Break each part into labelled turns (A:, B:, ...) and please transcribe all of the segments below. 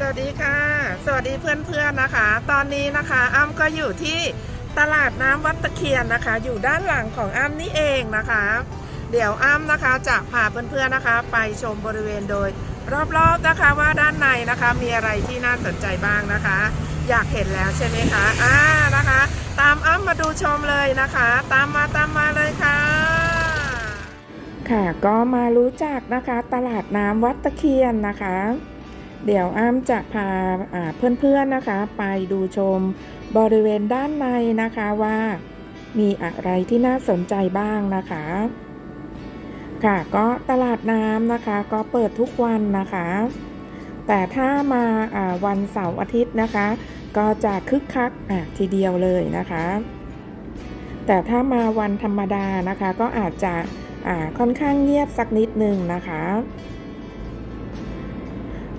A: สวัสดีค่ะ สวัสดีเพื่อนๆนะคะ ตอนนี้นะคะอ้ำก็อยู่ที่ตลาดน้ำวัดตะเคียนนะคะ อยู่ด้านหลังของอ้ำนี่เองนะคะ เดี๋ยวอ้ำนะคะจะพาเพื่อนๆนะคะ ไปชมบริเวณโดย รอบๆนะคะว่าด้านในนะคะมีอะไรที่น่าสนใจบ้างนะคะ อยากเห็นแล้วใช่ไหมคะอ่านะคะ ตามอ้ำมาดูชมเลยนะคะ ตามมาตามมาเลยค่ะค่ะก็มารู้จักนะคะตลาดน้ำวัดตะเคียนนะคะ เดี๋ยวอ้ำจะพาาเพื่อนๆนะคะ ไปดูชมบริเวณด้านในนะคะว่ามีอะไรที่น่าสนใจบ้างนะคะ ค่ะก็ตลาดน้ำนะคะ ก็เปิดทุกวันนะคะ แต่ถ้ามาาวันเสาร์อาทิตย์นะคะ ก็จะคึกคักทีเดียวเลยนะคะ แต่ถ้ามาวันธรรมดานะคะ ก็อาจจะค่อนข้างเงียบสักนิดนึงนะคะ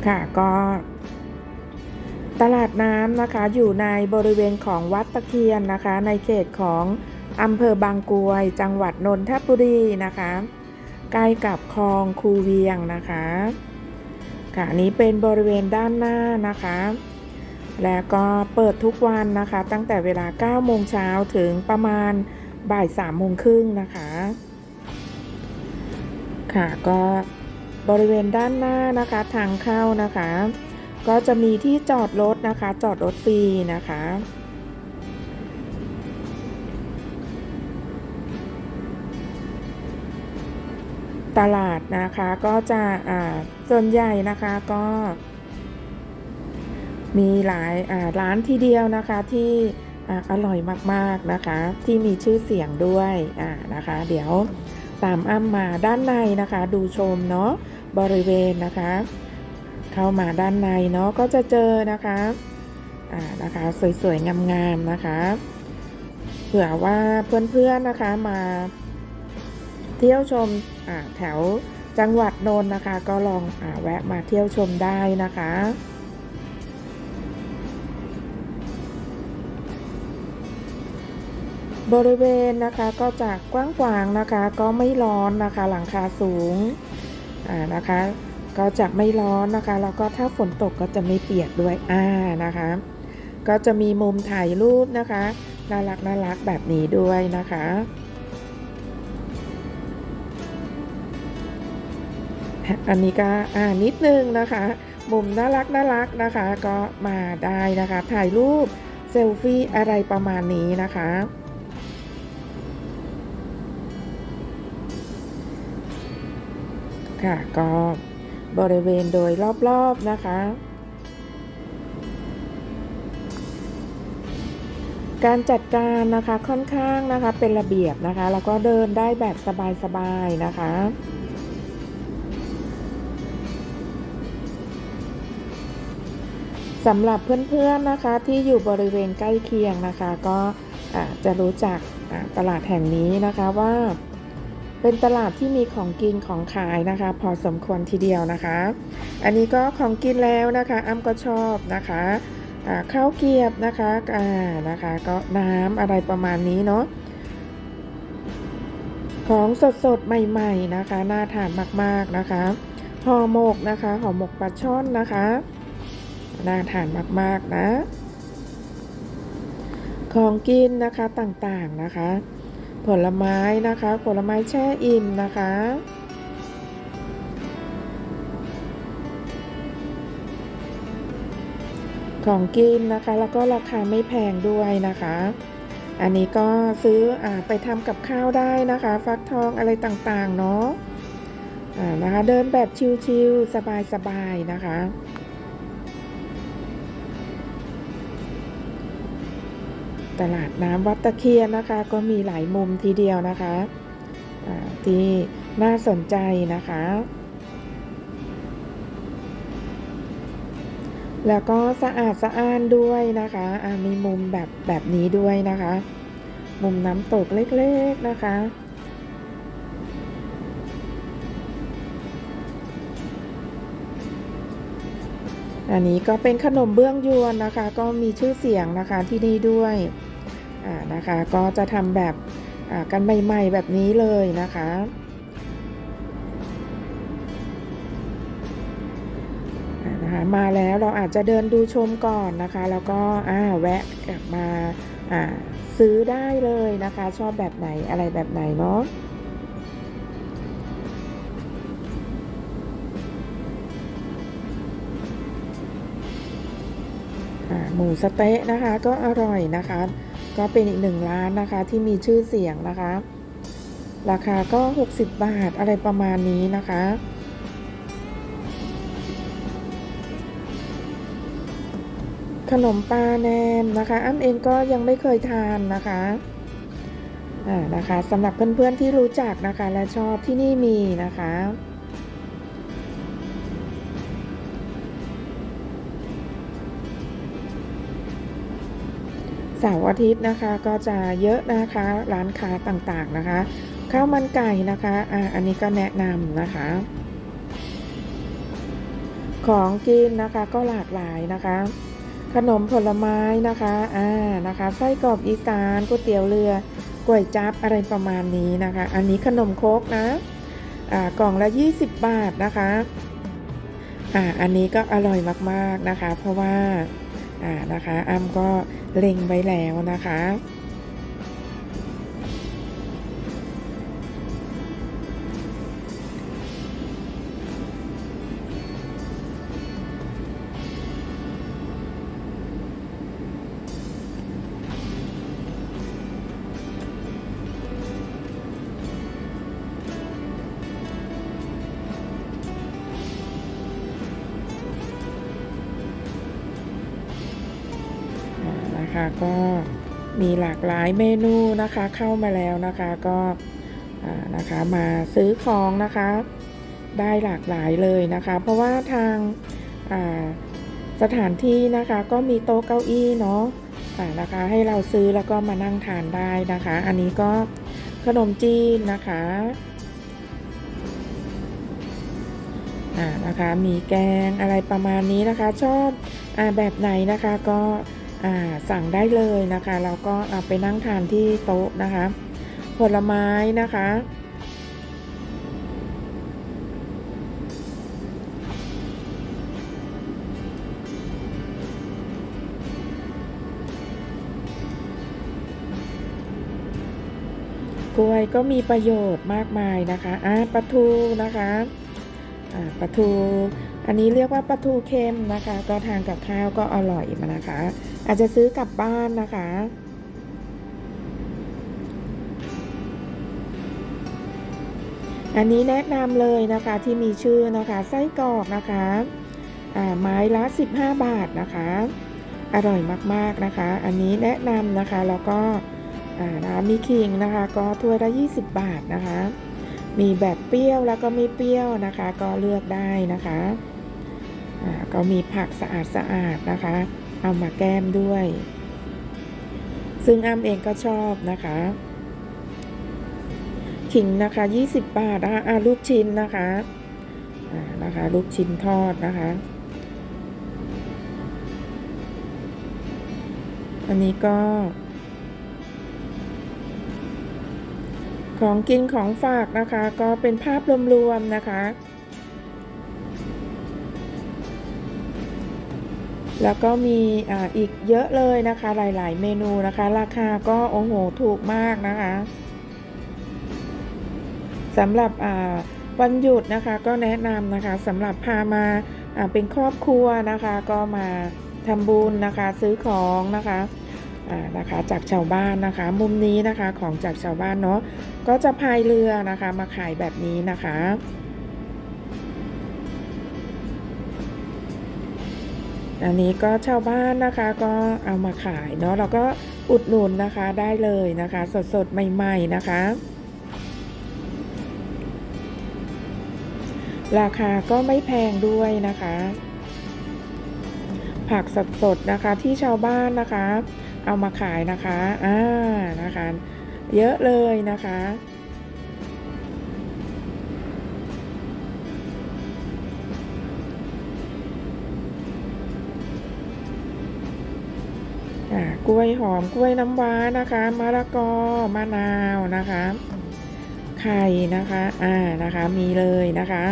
A: ค่ะก็ตลาดน้ำนะคะอยู่ในบริเวณของวัดตะเคียนนะคะ ในเขตของอำเภอบางกรวย จังหวัดนนทบุรีนะคะใกล้กับคลองคูเวียงนะคะค่ะนนี้เป็นบริเวณด้านหน้านะคะ แล้วก็เปิดทุกวันนะคะ ตั้งแต่เวลา 9 โมงเช้าถึงประมาณบ่าย 3 โมงครึ่งนะคะ ค่ะก็ บริเวณด้านหน้านะคะทางเข้านะคะ ก็จะมีที่จอดรถนะคะ จอดรถฟรีนะคะตลาดนะคะก็จะอ่าส่วนใหญ่นะคะก็มีหลายอ่าร้านที่เดียวนะคะที่อ่าอร่อยมากๆนะคะ ที่มีชื่อเสียงด้วยอ่านะคะ เดี๋ยว ตามอ้ำมาด้านในนะคะ ดูชมเนาะบริเวณนะคะ เข้ามาด้านในเนาะก็จะเจอนะคะอ่านะคะ สวยๆงามๆนะคะ เผื่อว่าเพื่อนๆนะคะมาเที่ยวชมอ่าแถวจังหวัดนนท์นะคะ ก็ลองอาแวะมาเที่ยวชมได้นะคะ บริเวณนะคะก็จะกว้างขวางนะคะ ก็ไม่ร้อนนะคะ หลังคาสูงอ่านะคะ ก็จะไม่ร้อนนะคะ แล้วก็ถ้าฝนตกก็จะไม่เปียกด้วยอ่านะคะ ก็จะมีมุมถ่ายรูปนะคะน่ารักน่ารักแบบนี้ด้วยนะคะ อันนี้ก็อ่านิดนึงนะคะ มุมน่ารักน่ารักนะคะ ก็มาได้นะคะ ถ่ายรูปเซลฟี่อะไรประมาณนี้นะคะ ค่ะก็บริเวณโดยรอบๆนะคะ การจัดการนะคะค่อนข้างนะคะเป็นระเบียบนะคะ แล้วก็เดินได้แบบสบายๆนะคะสำหรับเพื่อนๆนะคะที่อยู่บริเวณใกล้เคียงนะคะ ก็จะรู้จักตลาดแห่งนี้นะคะว่า เป็นตลาดที่มีของกินของขายนะคะ พอสมควรทีเดียวนะคะ อันนี้ก็ของกินแล้วนะคะอ้ำก็ชอบนะคะข้าวเกียบนะคะอ่านะคะก็น้ำอะไรประมาณนี้เนาะของสดๆใหม่ ๆนะคะน่าทานมากๆนะคะห่อหมกนะคะห่อหมกปลาช่อนนะคะน่าทานมากๆนะ ของกินนะคะต่างๆนะคะ ผลไม้นะคะ ผลไม้แช่อิ่มนะคะ ของกินนะคะแล้วก็ราคาไม่แพงด้วยนะคะ อันนี้ก็ซื้ออไปทำกับข้าวได้นะคะ ฟักทองอะไรต่างๆเนาะอ่านะคะ เดินแบบชิลๆสบายๆนะคะ ตลาดน้ำวัดตะเคียนนะคะ ก็มีหลายมุมทีเดียวนะคะที่น่าสนใจนะคะ แล้วก็สะอาดสะอ้านด้วยนะคะอ่ามีมุมแบบแบบนี้ด้วยนะคะ มุมน้ำตกเล็กๆนะคะอันนี้ก็เป็นขนมเบื้องยวนนะคะ ก็มีชื่อเสียงนะคะที่นี่ด้วย นะคะ ก็จะทำแบบกันใหม่ๆแบบนี้เลยนะคะนะคะมาแล้วเราอาจจะเดินดูชมก่อนนะคะ แล้วก็แวะกลับมาซื้อได้เลยนะคะ ชอบแบบไหนอะไรแบบไหนเนาะหมูสะเต๊ะนะคะก็อร่อยนะคะ ก็เป็นอีกหนึ่งร้านนะคะที่มีชื่อเสียงนะคะ ราคาก็ 60 บาทอะไรประมาณนี้นะคะขนมปลาแนมนะคะ อ้ำเองก็ยังไม่เคยทานนะคะอ่านะคะสำหรับเพื่อนๆที่รู้จักนะคะ และชอบที่นี่มีนะคะ เสาร์อาทิตย์นะคะก็จะเยอะนะคะร้านค้าต่างๆนะคะ ข้าวมันไก่นะคะอ่าอันนี้ก็แนะนำนะคะ ของกินนะคะก็หลากหลายนะคะ ขนมผลไม้นะคะอ่านะคะไส้กรอกอีสานก๋วยเตี๋ยวเรือก๋วยจั๊บอะไรประมาณนี้นะคะ อันนี้ขนมโคกนะอ่ากล่องละ 20 บาทนะคะอ่าอันนี้ก็อร่อยมากๆนะคะ เพราะว่า อ่านะคะอ้ำก็เล็งไว้แล้วนะคะ มีหลากหลายเมนูนะคะเข้ามาแล้วนะคะก็นะคะมาซื้อของนะคะได้หลากหลายเลยนะคะ เพราะว่าทางสถานที่นะคะก็มีโต๊ะเก้าอี้เนาะนะคะให้เราซื้อแล้วก็มานั่งทานได้นะคะ อันนี้ก็ขนมจีนนะคะอ่านะคะมีแกงอะไรประมาณนี้นะคะ ชอบอาแบบไหนนะคะก็ สั่งได้เลยนะคะเราก็เอาไปนั่งทานที่โต๊ะนะคะ ผลไม้นะคะ กล้วยก็มีประโยชน์มากมายนะคะอ่าปลาทูนะคะอ่าปลาทูอันนี้เรียกว่าปลาทูเค็มนะคะ ก็ทานกับข้าวก็อร่อยมานะคะ อาจจะซื้อกลับบ้านนะคะ อันนี้แนะนำเลยนะคะที่มีชื่อนะคะไส้กรอกนะคะอ่าไม้ละ 15 บาทนะคะ อร่อยมากๆนะคะ อันนี้แนะนำนะคะแล้วก็อ่ามีขิงนะคะ ก็ถ้วยละ 20 บาทนะคะ มีแบบเปรี้ยวแล้วก็ไม่เปรี้ยวนะคะ ก็เลือกได้นะคะอ่าก็มีผักสะอาดสะอาดๆนะคะ เอามาแก้มด้วย ซึ่งอ้ำเองก็ชอบนะคะขิงนะคะ 20 บาทนะคะอ่าลูกชิ้นนะคะอ่านะคะ ลูกชิ้นทอดนะคะ อันนี้ก็ ของกินของฝากนะคะ ก็เป็นภาพรวมๆนะคะ แล้วก็มีออีกเยอะเลยนะคะ หลาย ๆ เมนูนะคะ ราคาก็โอ้โหถูกมากนะคะสำหรับวันหยุดนะคะก็แนะนำนะคะสำหรับพามาเป็นครอบครัวนะคะ ก็มาทำบุญนะคะ ซื้อของนะคะอ่านะคะจากชาวบ้านนะคะ มุมนี้นะคะของจากชาวบ้านเนาะก็จะพายเรือนะคะ มาขายแบบนี้นะคะ อันนี้ก็ชาวบ้านนะคะก็เอามาขายเนาะเราก็อุดหนุนนะคะได้เลยนะคะ สดๆ ใหม่ ๆ นะคะ ราคาก็ไม่แพงด้วยนะคะ ผักสดๆนะคะที่ชาวบ้านนะคะ เอามาขายนะคะอ่านะคะ เยอะเลยนะคะ กล้วยหอมกล้วยน้ำว้านะคะมะละกอมะนาวนะคะ ไข่นะคะอ่านะคะมีเลยนะคะ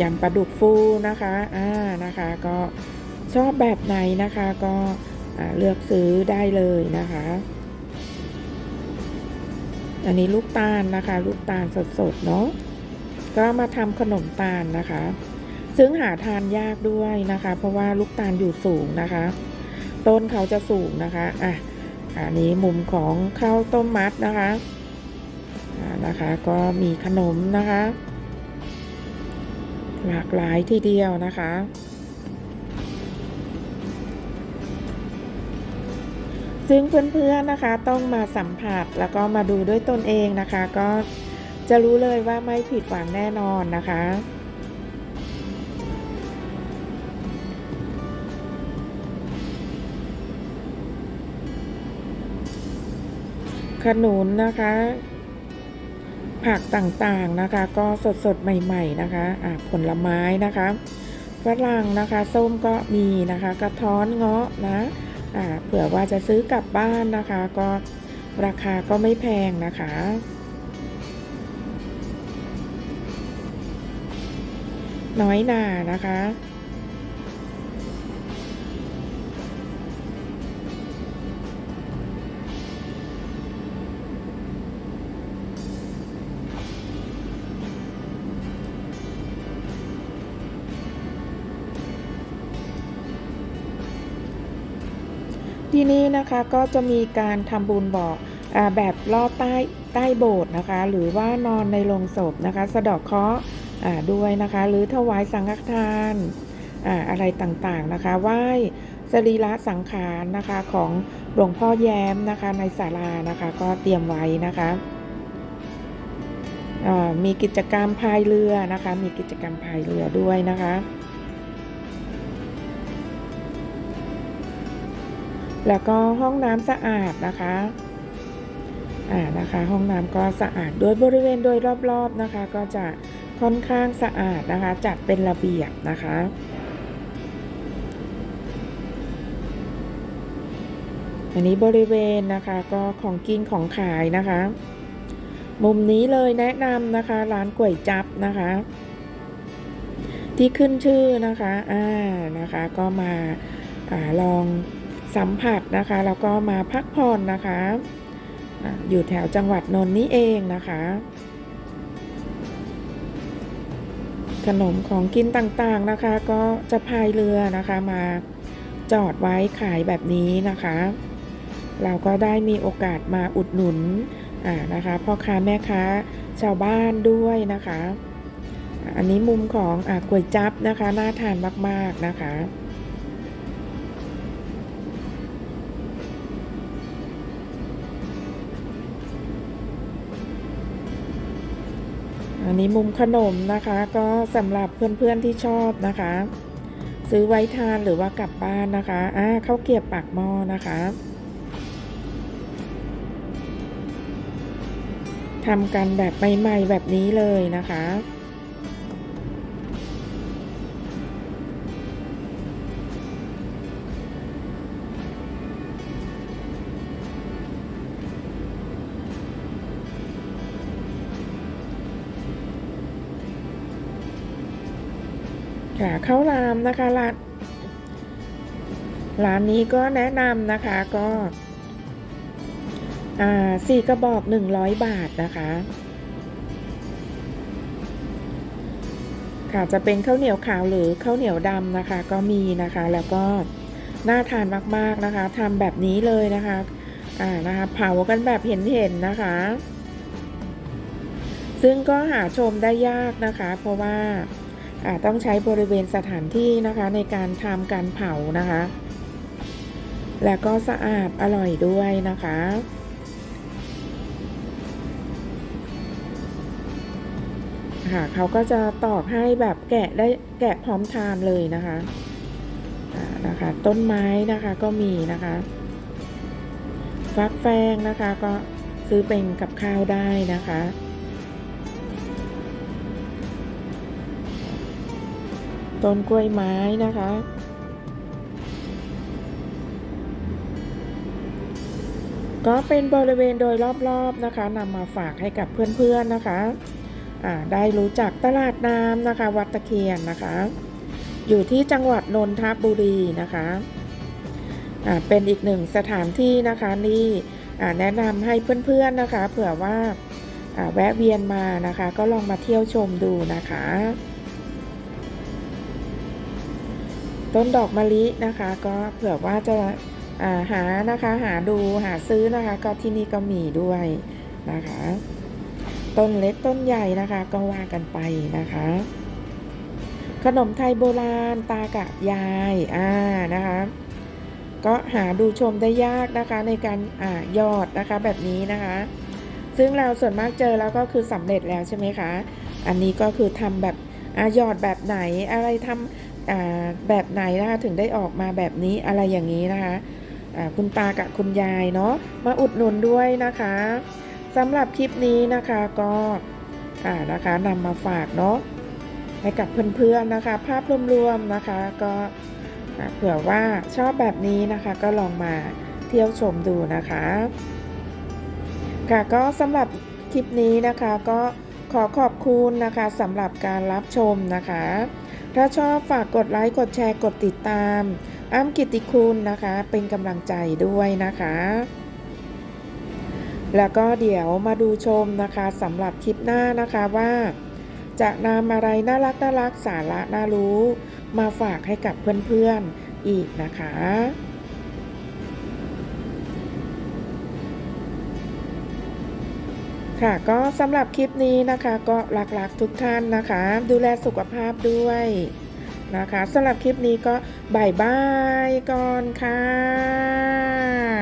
A: ยำปลาดุกฟูนะคะอ่านะคะก็ชอบแบบไหนนะคะก็เลือกซื้อได้เลยนะคะ อันนี้ลูกตาลนะคะ ลูกตาลสดๆเนาะก็มาทำขนมตาลนะคะ ซึ่งหาทานยากด้วยนะคะ เพราะว่าลูกตาลอยู่สูงนะคะ ต้นเขาจะสูงนะคะอะอันนี้มุมของข้าวต้มมัดนะคะนะคะ ก็มีขนมนะคะ หลากหลายทีเดียวนะคะ ซึ่งเพื่อนๆนะคะต้องมาสัมผัสแล้วก็มาดูด้วยตนเองนะคะ ก็จะรู้เลยว่าไม่ผิดหวังแน่นอนนะคะ นุนนะคะ ผักต่างๆนะคะ ก็สดๆใหม่ๆนะคะะผลไม้นะคะฝรั่งนะคะส้มก็มีนะคะกระท้อนเงาะนะอ่าเผื่อว่าจะซื้อกลับบ้านนะคะ ก็ราคาก็ไม่แพงนะคะน้อยหนานะคะ ที่นี่นะคะก็จะมีการทำบุญบอกอแบบลอดใต้ใต้โบสถ์นะคะ หรือว่านอนในโรงศพนะคะ สะดอกเคราะห์อ่าด้วยนะคะ หรือถวายสังฆทานออะไรต่างๆนะคะไหว้สรีระสังขารนะคะของหลวงพ่อแย้มนะคะในศาลานะคะ ก็เตรียมไว้นะคะมีกิจกรรมพายเรือนะคะ มีกิจกรรมพายเรือด้วยนะคะ แล้วก็ห้องน้ำสะอาดนะคะอ่านะคะ ห้องน้ำก็สะอาดโดยบริเวณโดยรอบๆนะคะ ก็จะค่อนข้างสะอาดนะคะ จัดเป็นระเบียบนะคะอันนี้บริเวณนะคะก็ของกินของขายนะคะ มุมนี้เลยแนะนำนะคะร้านก๋วยจับนะคะ ที่ขึ้นชื่อนะคะอ่านะคะก็มาอ่าลอง สัมผัสนะคะแล้วก็มาพักผ่อนนะคะอยู่แถวจังหวัดนนท์นี่เองนะคะ ขนมของกินต่างๆนะคะ ก็จะพายเรือนะคะมาจอดไว้ขายแบบนี้นะคะ เราก็ได้มีโอกาสมาอุดหนุนอ่านะคะพ่อค้าแม่ค้าชาวบ้านด้วยนะคะ อันนี้มุมของอ่าก๋วยจั๊บนะคะน่าทานมากๆนะคะ อันนี้มุมขนมนะคะก็สำหรับเพื่อนๆที่ชอบนะคะ ซื้อไว้ทานหรือว่ากลับบ้านนะคะอ่าข้าวเกียบปากหม้อนะคะทำกันแบบใหม่ๆแบบนี้เลยนะคะ ค่ะข้าวรามนะคะร้านร้านนี้ก็แนะนำนะคะก็อ่าสี่กระบอกหนึ่งร้อยบาทนะคะ ค่ะจะเป็นข้าวเหนียวขาวหรือข้าวเหนียวดำนะคะ ก็มีนะคะ แล้วก็น่าทานมากๆนะคะทำแบบนี้เลยนะคะอ่านะคะเผากันแบบเห็นๆนะคะ ซึ่งก็หาชมได้ยากนะคะ เพราะว่า ต้องใช้บริเวณสถานที่นะคะในการทำการเผานะคะ และก็สะอาดอร่อยด้วยนะคะค่ะเขาก็จะตอกให้แบบแกะได้แกะพร้อมทานเลยนะคะนะคะ ต้นไม้นะคะก็มีนะคะ ฟักแฟงนะคะก็ซื้อเป็นกับข้าวได้นะคะ ต้นกล้วยไม้นะคะ ก็เป็นบริเวณโดยรอบๆนะคะนำมาฝากให้กับเพื่อนๆนะคะได้รู้จักตลาดน้ำนะคะ วัดตะเคียนนะคะ อยู่ที่จังหวัดนนทบุรีนะคะเป็นอีกหนึ่งสถานที่นะคะนี่แนะนำให้เพื่อนๆนะคะ เผื่อว่าแวะเวียนมานะคะ ก็ลองมาเที่ยวชมดูนะคะ ต้นดอกมะลินะคะ ก็เผื่อว่าจะาหานะคะหาดูหาซื้อนะคะ ก็ที่นี่ก็มีด้วยนะคะ ต้นเล็กต้นใหญ่นะคะก็ว่ากันไปนะคะ ขนมไทยโบราณตากะยายอ่านะคะ ก็หาดูชมได้ยากนะคะในการอ่ายอดนะคะแบบนี้นะคะ ซึ่งเราส่วนมากเจอแล้วก็คือสำเร็จแล้วใช่ไหมคะ อันนี้ก็คือทำแบบอายอดแบบไหนอะไรทำ แบบไหนนะคะถึงได้ออกมาแบบนี้อะไรอย่างนี้นะคะคุณตากับคุณยายเนาะมาอุดหนุนด้วยนะคะสำหรับคลิปนี้นะคะก็นะคะนำมาฝากเนาะให้กับเพื่อนๆนะคะ ภาพรวมๆนะคะก็เผื่อว่าชอบแบบนี้นะคะก็ลองมาเที่ยวชมดูนะคะ ค่ะก็สำหรับคลิปนี้นะคะก็ขอขอบคุณนะคะสำหรับการรับชมนะคะ ถ้าชอบฝากกดไลค์ กดแชร์ กดติดตาม อ้ำกิติคุณนะคะ เป็นกำลังใจด้วยนะคะ แล้วก็เดี๋ยวมาดูชมนะคะสำหรับคลิปหน้านะคะว่า จะนำอะไรน่ารักน่ารักสาระน่ารู้ มาฝากให้กับเพื่อนๆอีกนะคะ ค่ะก็สำหรับคลิปนี้นะคะก็รักๆทุกท่านนะคะ ดูแลสุขภาพด้วยนะคะสำหรับคลิปนี้ก็บายบายก่อนค่ะ